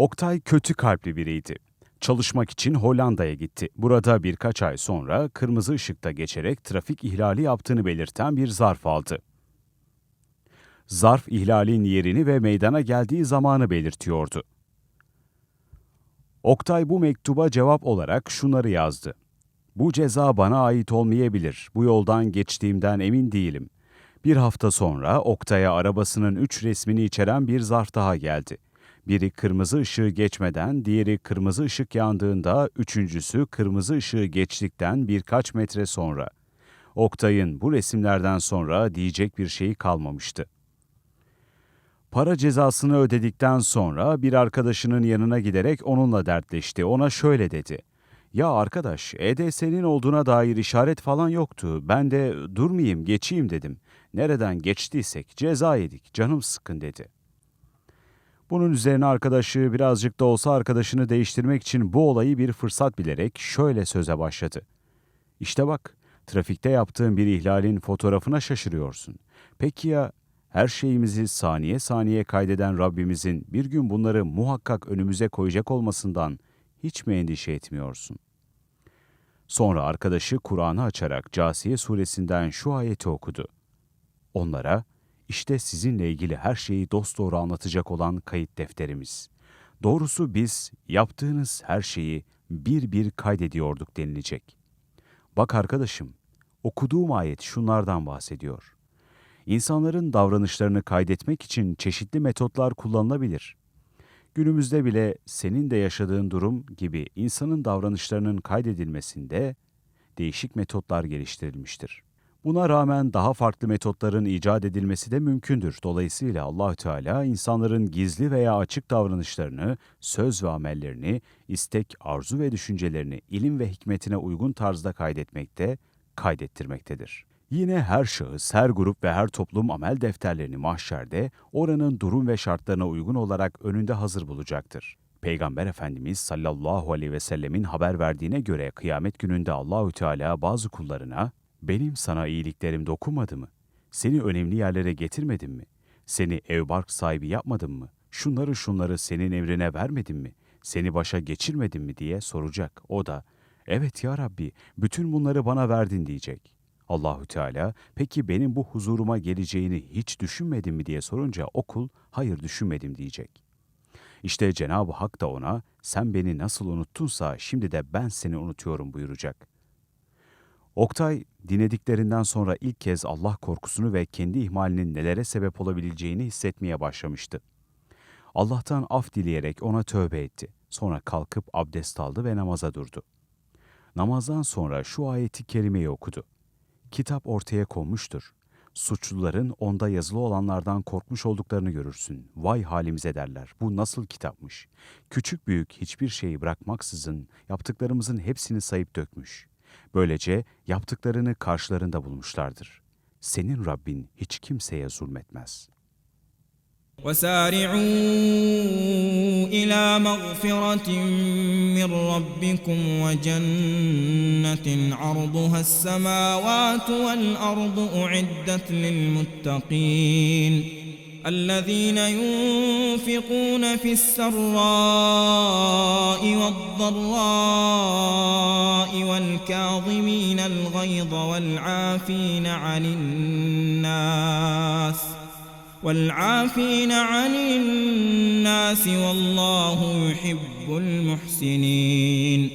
Oktay kötü kalpli biriydi. Çalışmak için Hollanda'ya gitti. Burada birkaç ay sonra kırmızı ışıkta geçerek trafik ihlali yaptığını belirten bir zarf aldı. Zarf ihlalin yerini ve meydana geldiği zamanı belirtiyordu. Oktay bu mektuba cevap olarak şunları yazdı. Bu ceza bana ait olmayabilir. Bu yoldan geçtiğimden emin değilim. Bir hafta sonra Oktay'a arabasının üç resmini içeren bir zarf daha geldi. Biri kırmızı ışığı geçmeden, diğeri kırmızı ışık yandığında, üçüncüsü kırmızı ışığı geçtikten birkaç metre sonra. Oktay'ın bu resimlerden sonra diyecek bir şeyi kalmamıştı. Para cezasını ödedikten sonra bir arkadaşının yanına giderek onunla dertleşti. Ona şöyle dedi. Ya arkadaş, EDS'nin olduğuna dair işaret falan yoktu. Ben de durmayayım, geçeyim dedim. Nereden geçtiysek ceza yedik, canım sıkkın dedi. Bunun üzerine arkadaşı birazcık da olsa arkadaşını değiştirmek için bu olayı bir fırsat bilerek şöyle söze başladı. İşte bak, trafikte yaptığın bir ihlalin fotoğrafına şaşırıyorsun. Peki ya her şeyimizi saniye saniye kaydeden Rabbimizin bir gün bunları muhakkak önümüze koyacak olmasından hiç mi endişe etmiyorsun? Sonra arkadaşı Kur'an'ı açarak Casiye suresinden şu ayeti okudu. Onlara, işte sizinle ilgili her şeyi dosdoğru anlatacak olan kayıt defterimiz. Doğrusu biz yaptığınız her şeyi bir bir kaydediyorduk denilecek. Bak arkadaşım, okuduğum ayet şunlardan bahsediyor. İnsanların davranışlarını kaydetmek için çeşitli metotlar kullanılabilir. Günümüzde bile senin de yaşadığın durum gibi insanın davranışlarının kaydedilmesinde değişik metotlar geliştirilmiştir. Buna rağmen daha farklı metotların icat edilmesi de mümkündür. Dolayısıyla Allahü Teala insanların gizli veya açık davranışlarını, söz ve amellerini, istek, arzu ve düşüncelerini ilim ve hikmetine uygun tarzda kaydetmekte, kaydettirmektedir. Yine her şahıs, her grup ve her toplum amel defterlerini mahşerde oranın durum ve şartlarına uygun olarak önünde hazır bulacaktır. Peygamber Efendimiz sallallahu aleyhi ve sellemin haber verdiğine göre kıyamet gününde Allahü Teala bazı kullarına benim sana iyiliklerim dokunmadı mı? Seni önemli yerlere getirmedim mi? Seni evbark sahibi yapmadım mı? Şunları şunları senin emrine vermedim mi? Seni başa geçirmedim mi diye soracak. O da evet ya Rabbi bütün bunları bana verdin diyecek. Allahü Teala peki benim bu huzuruma geleceğini hiç düşünmedin mi diye sorunca okul hayır düşünmedim diyecek. İşte Cenab-ı Hak da ona sen beni nasıl unuttunsa şimdi de ben seni unutuyorum buyuracak. Oktay dinlediklerinden sonra ilk kez Allah korkusunu ve kendi ihmalinin nelere sebep olabileceğini hissetmeye başlamıştı. Allah'tan af dileyerek ona tövbe etti. Sonra kalkıp abdest aldı ve namaza durdu. Namazdan sonra şu ayeti kerimeyi okudu. Kitap ortaya konmuştur. Suçluların onda yazılı olanlardan korkmuş olduklarını görürsün. Vay halimize derler. Bu nasıl kitapmış? Küçük büyük hiçbir şeyi bırakmaksızın yaptıklarımızın hepsini sayıp dökmüş. Böylece yaptıklarını karşılarında bulmuşlardır. Senin Rabbin hiç kimseye zulmetmez. وسارعوا إلى مغفرة من ربكم وجنة عرضها السماوات والأرض أعدت للمتقين الذين ينفقون في السراء والضراء والكاظمين الغيظ والعافين عن الناس والعافين عن الناس والله يحب المحسنين